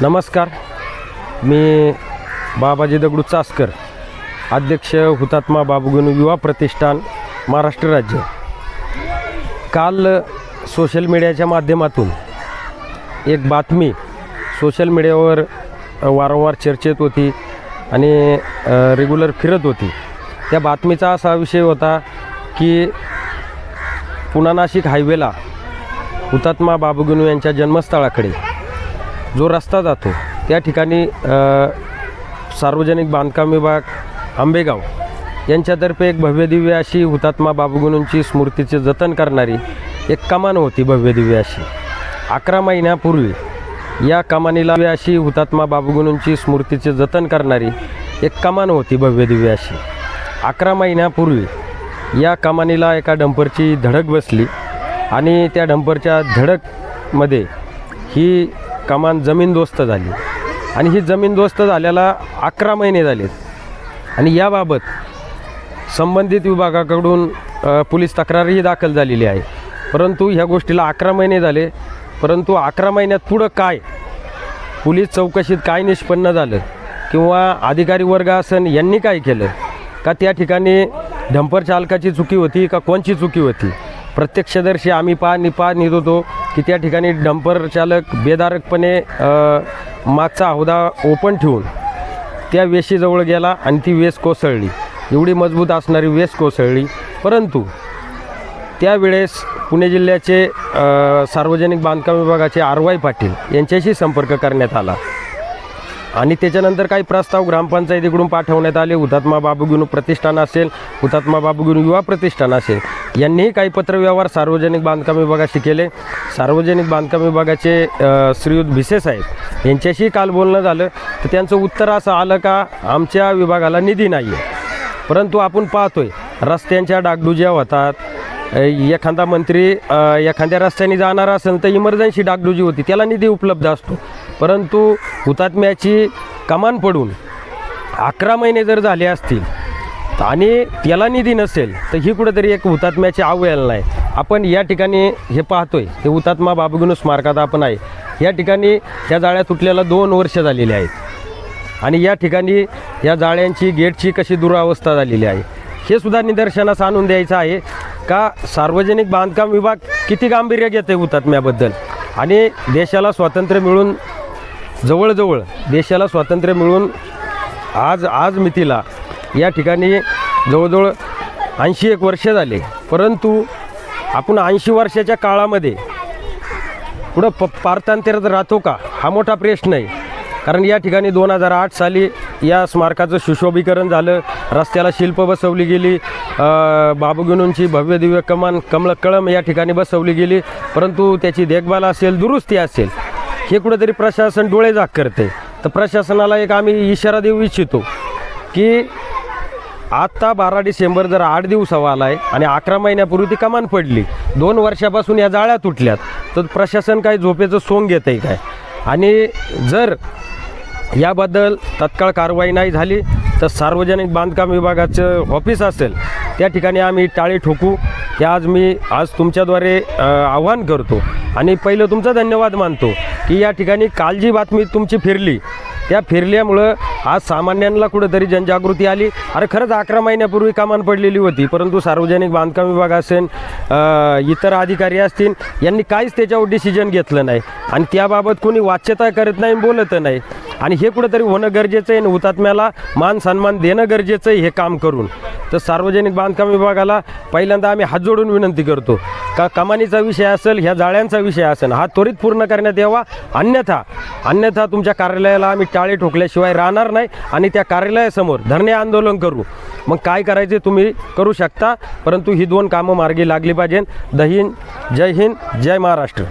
नमस्कार. मी बाबाजी दगडू चासकर अध्यक्ष हुतात्मा बाबूगणू युवा प्रतिष्ठान महाराष्ट्र राज्य. काल सोशल मीडियाच्या माध्यमातून एक बातमी सोशल मीडियावर वारंवार चर्चेत होती आणि रेग्युलर फिरत होती. त्या बातमीचा असा विषय होता की पुणा नाशिक हायवेला हुतात्मा बाबूगणू यांच्या जन्मस्थळाकडे जो रस्ता जातो त्या ठिकाणी सार्वजनिक बांधकाम विभाग आंबेगाव यांच्यातर्फे एक भव्यदिव्य अशी हुतात्मा बाबूगुणूंची स्मृतीचे जतन करणारी एक कमान होती भव्यदिव्य अशी. अकरा महिन्यापूर्वी या कमानीला अशी हुतात्मा बाबूगुणूंची स्मृतीचे जतन करणारी एक कमान होती भव्यदिव्य अशी. अकरा महिन्यापूर्वी या कमानीला एका डंपरची धडक बसली आणि त्या डंपरच्या धडकमध्ये ही कमान जमीनदोस्त झाली. आणि ही जमीनदोस्त झाल्याला अकरा महिने झालेत. आणि याबाबत संबंधित विभागाकडून पोलीस तक्रारही दाखल झालेली आहे. परंतु ह्या गोष्टीला अकरा महिने झाले. परंतु अकरा महिन्यात पुढं काय? पोलीस चौकशीत काय निष्पन्न झालं? किंवा अधिकारी वर्ग असन यांनी काय केलं? का त्या ठिकाणी डंपर चालकाची चुकी होती का कोणची चुकी होती? प्रत्यक्षदर्शी आम्ही पा निपा नेत होतो की त्या ठिकाणी डंपर चालक बेदारकपणे मागचा हौदा ओपन ठेवून त्या वेशीजवळ गेला आणि ती वेस कोसळली. एवढी मजबूत असणारी वेस कोसळली. परंतु त्यावेळेस पुणे जिल्ह्याचे सार्वजनिक बांधकाम विभागाचे आर वाय पाटील यांच्याशी संपर्क करण्यात आला. आणि त्याच्यानंतर काही प्रस्ताव ग्रामपंचायतीकडून पाठवण्यात आले. हुतात्मा बाबूगिनू प्रतिष्ठान असेल हुतात्मा बाबूगिनू युवा प्रतिष्ठान असेल. यांनीही काही पत्रव्यवहार सार्वजनिक बांधकाम विभागाशी केले. सार्वजनिक बांधकाम विभागाचे श्रीयुत भिसे साहेब यांच्याशी काल बोलणं झालं. तर त्यांचं उत्तर असं आलं का आमच्या विभागाला निधी नाही आहे परंतु आपण पाहतोय रस्त्यांच्या डागडुज्या होतात एखादा मंत्री एखाद्या रस्त्याने जाणार असेल तर इमर्जन्सी डागडुजी होती त्याला निधी उपलब्ध असतो. परंतु हुतात्म्याची कमान पडून अकरा महिने जर झाले असतील आणि त्याला निधी नसेल तर ही कुठेतरी एक हुतात्म्याची अवहेलना नाही. आपण या ठिकाणी हे पाहतोय हे हुतात्मा बाबुगुनू स्मारकात आपण आहे. या ठिकाणी या जाळ्या तुटलेल्या दोन वर्ष झालेली आहेत. आणि या ठिकाणी या जाळ्यांची गेटची कशी दुरावस्था झालेली आहे हे सुद्धा निदर्शनास आणून द्यायचं आहे. का सार्वजनिक बांधकाम विभाग किती गांभीर्य घेते हुतात्म्याबद्दल? आणि देशाला स्वातंत्र्य मिळून जवळजवळ देशाला स्वातंत्र्य मिळून आज आज मितीला या ठिकाणी जवळजवळ ऐंशी एक वर्ष झाले. परंतु आपण ऐंशी वर्षाच्या काळामध्ये पुढं प पारतांत्र्यात राहतो का? हा मोठा प्रश्न आहे. कारण या ठिकाणी दोन हजार आठ साली या स्मारकाचं सुशोभीकरण झालं रस्त्याला शिल्प बसवली गेली बाबूगिनूंची भव्य दिव्य कमान कमळ कळम या ठिकाणी बसवली गेली परंतु त्याची देखभाल असेल दुरुस्ती असेल हे कुठेतरी प्रशासन डोळे झाक करते. तर प्रशासनाला एक आम्ही इशारा देऊ इच्छितो की आत्ता बारा डिसेंबर जर आठ दिवसावा आला आहे आणि अकरा महिन्यापूर्वी ती कमान पडली दोन वर्षापासून या जाळ्या तुटल्यात तर प्रशासन काय झोपेचं सोंग घेत आहे काय? आणि जर याबद्दल तत्काळ कारवाई नाही झाली तर सार्वजनिक बांधकाम विभागाचं ऑफिस असेल त्या ठिकाणी आम्ही टाळी ठोकू. हे आज मी आज तुमच्याद्वारे आव्हान करतो. आणि पहिलं तुमचा धन्यवाद मानतो की या ठिकाणी काल जी बातमी तुमची फिरली. त्या फिरल्यामुळं आज सामान्यांना कुठंतरी जनजागृती आली. अरे खरंच अकरा महिन्यापूर्वी कामान पडलेली होती परंतु सार्वजनिक बांधकाम विभाग असेल इतर अधिकारी असतील यांनी काहीच त्याच्यावर डिसिजन घेतलं नाही. आणि त्याबाबत कोणी वाच्यता करत नाही बोलत नाही. आणि हे कुठंतरी होणं गरजेचं आहे आणि हुतात्म्याला मान सन्मान देणं गरजेचं आहे हे काम करून. तर सार्वजनिक बांधकाम विभागाला पहिल्यांदा आम्ही हात जोडून विनंती करतो. का कमानीचा विषय असेल ह्या जाळ्यांचा विषय असेल हा त्वरित पूर्ण करण्यात यावा. अन्यथा अन्यथा तुमच्या कार्यालयाला आम्ही टाळे ठोकल्याशिवाय राहणार नाही आणि त्या कार्यालयासमोर धरणे आंदोलन करू. मग काय करायचे तुम्ही करू शकता परंतु ही दोन कामं मार्गी लागली पाहिजे दहीन जय हिंद जय महाराष्ट्र.